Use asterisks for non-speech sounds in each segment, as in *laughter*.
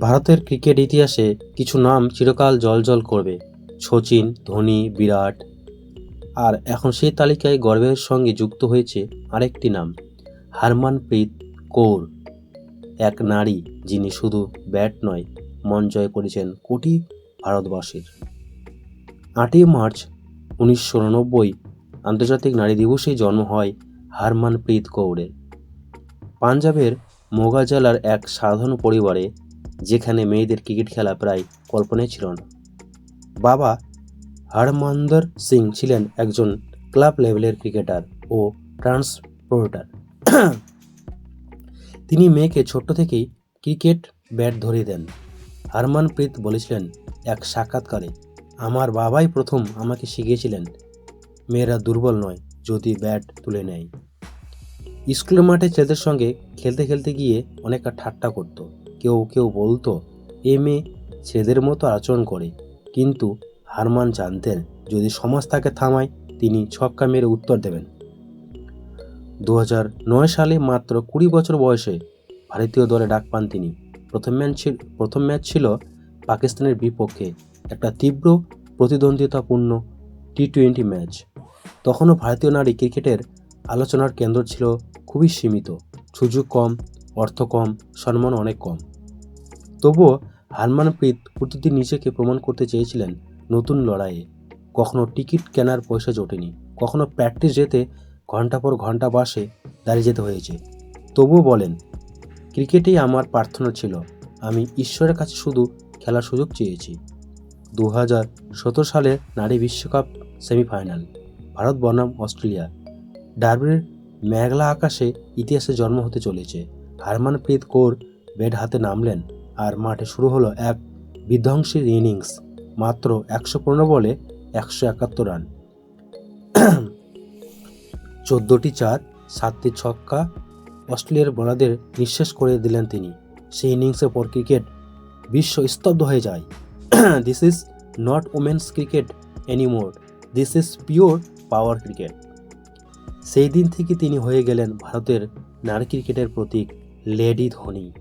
ভারতের ক্রিকেট ইতিহাসে কিছু নাম চিরকাল জলজল করবে। সচিন ধোনি, বিরাট। আর এখন সেই তালিকায় গর্বের সঙ্গে যুক্ত হয়েছে আরেকটি নাম, হারমানপ্রীত কৌর। এক নারী যিনি শুধু ব্যাট নয়, মন জয় করেছেন কোটি ভারতবাসীর। আটই মার্চ উনিশশো উননব্বই আন্তর্জাতিক নারী দিবসে জন্ম হয় হারমানপ্রীত কৌরের। পাঞ্জাবের মোগা জেলার এক সাধারণ পরিবারে যেখানে মেয়েদের ক্রিকেট খেলা প্রায় কল্পনায় ছিল না। বাবা হরমন্দর সিং ছিলেন একজন ক্লাব লেভেলের ক্রিকেটার ও ট্রান্সপোর্টার। *clears throat* তিনি মেয়েকে ছোট্ট থেকেই ক্রিকেট ব্যাট ধরিয়ে দেন। হারমানপ্রীত বলেছিলেন, এক সাক্ষাৎকারে আমার বাবাই প্রথম আমাকে শিখিয়েছিলেন, মেয়েরা দুর্বল নয়, যদি ব্যাট তুলে নেয়। স্কুলের মাঠে ছেলেদের সঙ্গে খেলতে খেলতে গিয়ে অনেকটা ঠাট্টা করত। কেউ কেউ বলতো, এ মেয়ে ছেলেদের মতো আচরণ করে। কিন্তু হারমান জানতেন যদি সমাজ তাকে থামায়, তিনি ছক্কা মেরে উত্তর দেবেন। দু নয় সালে মাত্র কুড়ি বছর বয়সে ভারতীয় দলে ডাক পান তিনি। প্রথম ম্যাচ ছিল, প্রথম ম্যাচ ছিল পাকিস্তানের বিপক্ষে একটা তীব্র প্রতিদ্বন্দ্বিতাপূর্ণ টি টোয়েন্টি ম্যাচ। তখনও ভারতীয় নারী ক্রিকেটের আলোচনার কেন্দ্র ছিল খুবই সীমিত। সুযোগ কম, অর্থ কম, সম্মান অনেক কম। তবুও হারমানপ্রীত প্রতিদিন নিজেকে প্রমাণ করতে চেয়েছিলেন নতুন লড়াইয়ে। কখনো টিকিট কেনার পয়সা জোটেনি, কখনো প্র্যাকটিস যেতে ঘণ্টা পর ঘণ্টা বাসে দাঁড়িয়ে যেতে হয়েছে। তবুও বলেন, ক্রিকেটেই আমার প্রার্থনা ছিল, আমি ঈশ্বরের কাছে শুধু খেলার সুযোগ চেয়েছি। দু হাজার সতেরো সালের নারী বিশ্বকাপ সেমিফাইনাল, ভারত, বনাম, অস্ট্রেলিয়া। ডার্বির মেঘলা আকাশে ইতিহাসে জন্ম হতে চলেছে। হারমানপ্রীত কৌর ব্যাট হাতে নামলেন আর মাঠে শুরু হলো এক বিধ্বংসী ইনিংস, মাত্র একশো পনেরো বলে একশো একাত্তর রান। চোদ্দোটি চার, সাতটি ছক্কা অস্ট্রেলিয়ার বোলারদের নিঃশেষ করে দিলেন তিনি। সেই ইনিংসের পর ক্রিকেট বিশ্ব স্তব্ধ হয়ে যায়। This is not women's cricket anymore this is pure power cricket সেই দিন থেকে তিনি হয়ে গেলেন ভারতের নারী ক্রিকেটের প্রতীক লেডি ধোনি।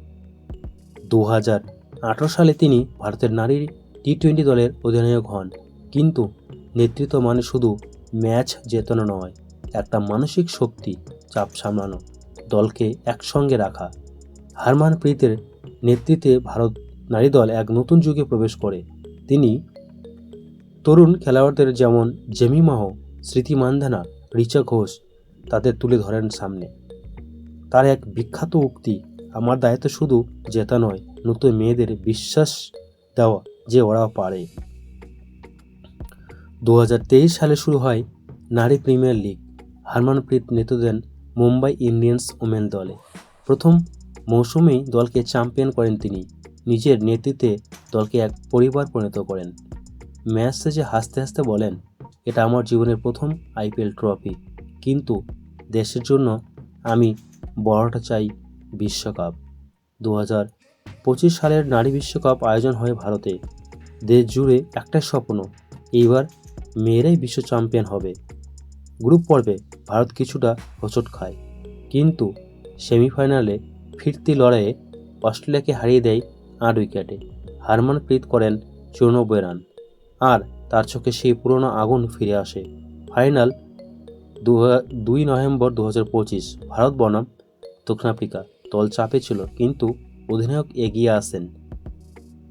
দু হাজার আঠারো সালে তিনি ভারতের নারী টি টোয়েন্টি দলের অধিনায়ক হন। কিন্তু নেতৃত্ব মানে শুধু ম্যাচ জেতানো নয়, একটা মানসিক শক্তি চাপ সামলানো, দলকে একসঙ্গে রাখা। হারমানপ্রীতের নেতৃত্বে ভারত নারী দল এক নতুন যুগে প্রবেশ করে। তিনি তরুণ খেলোয়াড়দের যেমন জেমি মাহ, স্মৃতি মান্ধানা, রিচা ঘোষ তাদের তুলে ধরেন সামনে। তার এক বিখ্যাত উক্তি আমার দায়িত্ব শুধু জেতা নয়, নতুন মেয়েদের বিশ্বাস দেওয়া যে ওরা পারে। দু হাজার তেইশ সালে শুরু হয় নারী প্রিমিয়ার লিগ। হারমানপ্রীত নেতৃত্ব দেন মুম্বাই ইন্ডিয়ান্স ওমেন দলে। প্রথম মৌসুমেই দলকে চ্যাম্পিয়ন করেন তিনি। নিজের নেতৃত্বে দলকে এক পরিবার পরিণত করেন। ম্যাচ শেষে হাসতে হাসতে বলেন, এটা আমার জীবনের প্রথম আইপিএল ট্রফি। কিন্তু দেশের জন্য আমি বড়টা চাই বিশ্বকাপ। দু হাজার পঁচিশ সালের নারী বিশ্বকাপ আয়োজন হয় ভারতে। দেশ জুড়ে একটাই স্বপ্ন, এইবার মেয়েরাই বিশ্ব চ্যাম্পিয়ন হবে। গ্রুপ পর্বে ভারত কিছুটা হোঁচট খায়, কিন্তু সেমিফাইনালে ফিরতি লড়াইয়ে অস্ট্রেলিয়াকে হারিয়ে দেয় আট উইকেটে। হারমানপ্রীত করেন চুরানব্বই রান, আর তার চোখে সেই পুরনো আগুন ফিরে আসে। ফাইনাল দু দুই নভেম্বর দু হাজার পঁচিশ, ভারত বনাম দক্ষিণ আফ্রিকা। দল চাপে ছিল, কিন্তু অধিনায়ক এগিয়ে আসেন।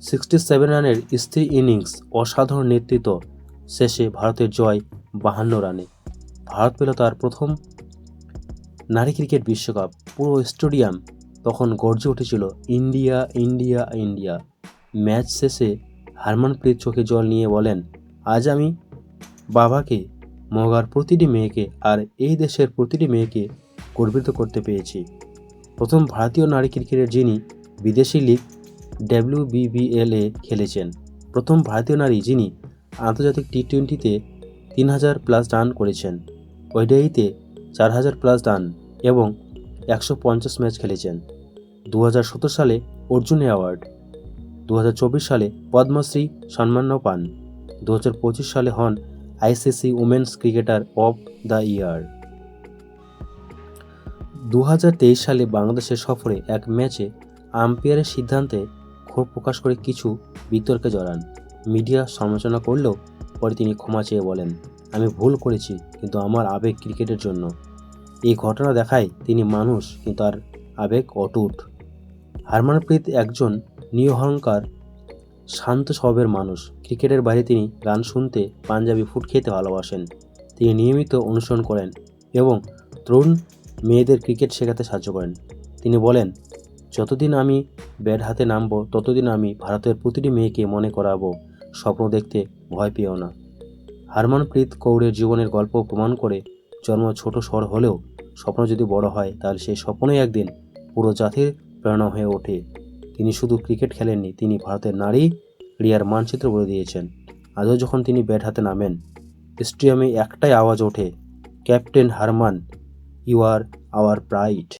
সিক্সটি সেভেন রানের স্থির ইনিংস, অসাধারণ নেতৃত্ব, শেষে ভারতের জয় বাহান্ন রানে। ভারত পেল তার প্রথম নারী ক্রিকেট বিশ্বকাপ। পুরো স্টেডিয়াম তখন গর্জে উঠেছিল, ইন্ডিয়া ইন্ডিয়া ইন্ডিয়া। ম্যাচ শেষে হারমানপ্রীত চোখে জল নিয়ে বলেন, আজ আমি বাবাকে মগার প্রতিটি মেয়েকে আর এই দেশের প্রতিটি মেয়েকে গর্বিত করতে পেরেছি। প্রথম ভারতীয় নারী ক্রিকেটের যিনি বিদেশি লিগ ডাব্লিউবিবিএল এ খেলেছেন। প্রথম ভারতীয় নারী যিনি আন্তর্জাতিক টি টোয়েন্টিতে তিন হাজার প্লাস রান করেছেন। ওয়েডাইতে চার হাজার প্লাস রান এবং একশো পঞ্চাশ ম্যাচ খেলেছেন। দু হাজার সতেরো সালে অর্জুন অ্যাওয়ার্ড দু হাজার চব্বিশ সালে পদ্মশ্রী সম্মানও পান দু হাজার পঁচিশ সালে হন ICC women's cricketer of the year. দু হাজার তেইশ সালে বাংলাদেশের সফরে এক ম্যাচে আম্পায়ারের সিদ্ধান্তে ক্ষোভ প্রকাশ করে কিছু বিতর্কে জড়ান। মিডিয়া সমালোচনা করলেও পরে তিনি ক্ষমা চেয়ে বলেন, আমি ভুল করেছি, কিন্তু আমার আবেগ ক্রিকেটের জন্য। এই ঘটনা দেখায় তিনি মানুষ, কিন্তু তার আবেগ অটুট। হারমানপ্রীত একজন নিরহংকার, শান্ত স্বভাবের মানুষ। ক্রিকেটের বাইরে তিনি গান শুনতে, পাঞ্জাবি ফুড খেতে ভালোবাসেন। তিনি নিয়মিত অনুসরণ করেন এবং তরুণ মেয়েদের ক্রিকেট শেখাতে সাহায্য করেন। তিনি বলেন, যতদিন আমি ব্যাট হাতে নামবো, ততদিন আমি ভারতের প্রতিটি মেয়েকে মনে করাবো। স্বপ্ন দেখতে ভয় পেও না। হারমানপ্রীত কৌরের জীবনের গল্প প্রমাণ করে জন্ম ছোট শহর হলেও স্বপ্ন যদি বড় হয়, তাহলে সেই স্বপ্নই একদিন পুরো জাতির প্রেরণা হয়ে ওঠে। তিনি শুধু ক্রিকেট খেলেননি, তিনি ভারতের নারী ক্রিয়ার মানচিত্র বলে দিয়েছেন। আজও যখন তিনি ব্যাট হাতে নামেন, স্টেডিয়ামে একটাই আওয়াজ ওঠে, captain Harman you are our pride.